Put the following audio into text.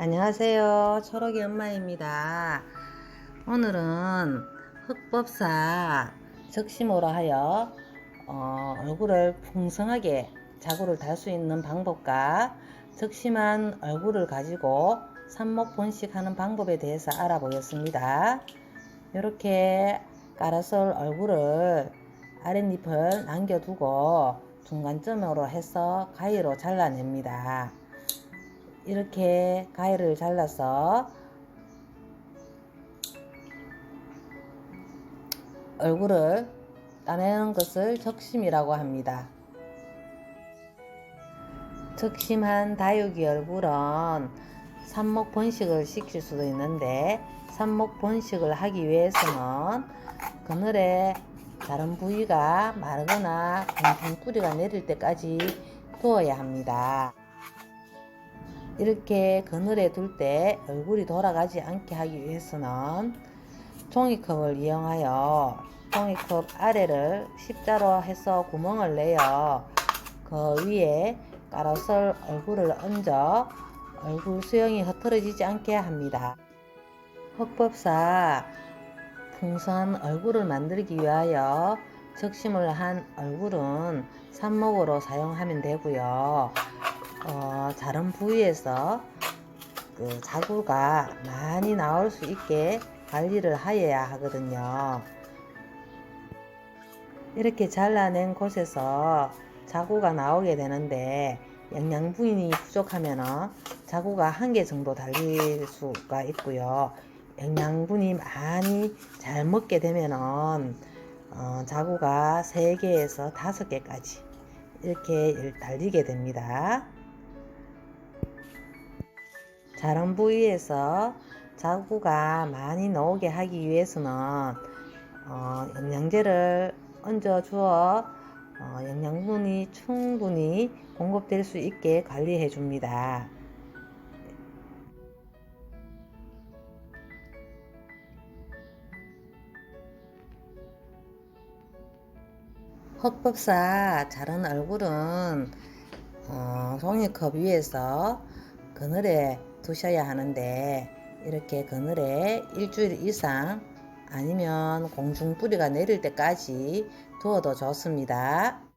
안녕하세요. 초록이 엄마입니다. 오늘은 흑법사 적심으로 하여 어, 얼굴을 풍성하게 자구를 달 수 있는 방법과 적심한 얼굴을 가지고 삽목 번식하는 방법에 대해서 알아보겠습니다. 이렇게 까라솔 얼굴을 아랫잎을 남겨두고 중간점으로 해서 가위로 잘라냅니다. 이렇게 가위를 잘라서 얼굴을 따내는 것을 적심이라고 합니다. 적심한 다육이 얼굴은 삽목 번식을 시킬 수도 있는데 삽목 번식을 하기 위해서는 그늘에 다른 부위가 마르거나 붕붕 뿌리가 내릴 때까지 두어야 합니다. 이렇게 그늘에 둘 때 얼굴이 돌아가지 않게 하기 위해서는 종이컵을 이용하여 종이컵 아래를 십자로 해서 구멍을 내어 그 위에 까라솔 얼굴을 얹어 얼굴 수영이 흐트러지지 않게 합니다. 흑법사 풍성한 얼굴을 만들기 위하여 적심을 한 얼굴은 삽목으로 사용하면 되고요. 어, 다른 부위에서 그 자구가 많이 나올 수 있게 관리를 하여야 하거든요. 이렇게 잘라낸 곳에서 자구가 나오게 되는데 영양분이 부족하면 자구가 한 개 정도 달릴 수가 있고요. 영양분이 많이 잘 먹게 되면은 어, 자구가 3개에서 5개까지 이렇게 달리게 됩니다. 자른 부위에서 자구가 많이 나오게 하기 위해서는 어, 영양제를 얹어 주어 어, 영양분이 충분히 공급될 수 있게 관리해 줍니다. 헛법사 자른 얼굴은 어, 종이컵 위에서 그늘에 두셔야 하는데 이렇게 그늘에 일주일 이상 아니면 공중 뿌리가 내릴 때까지 두어도 좋습니다.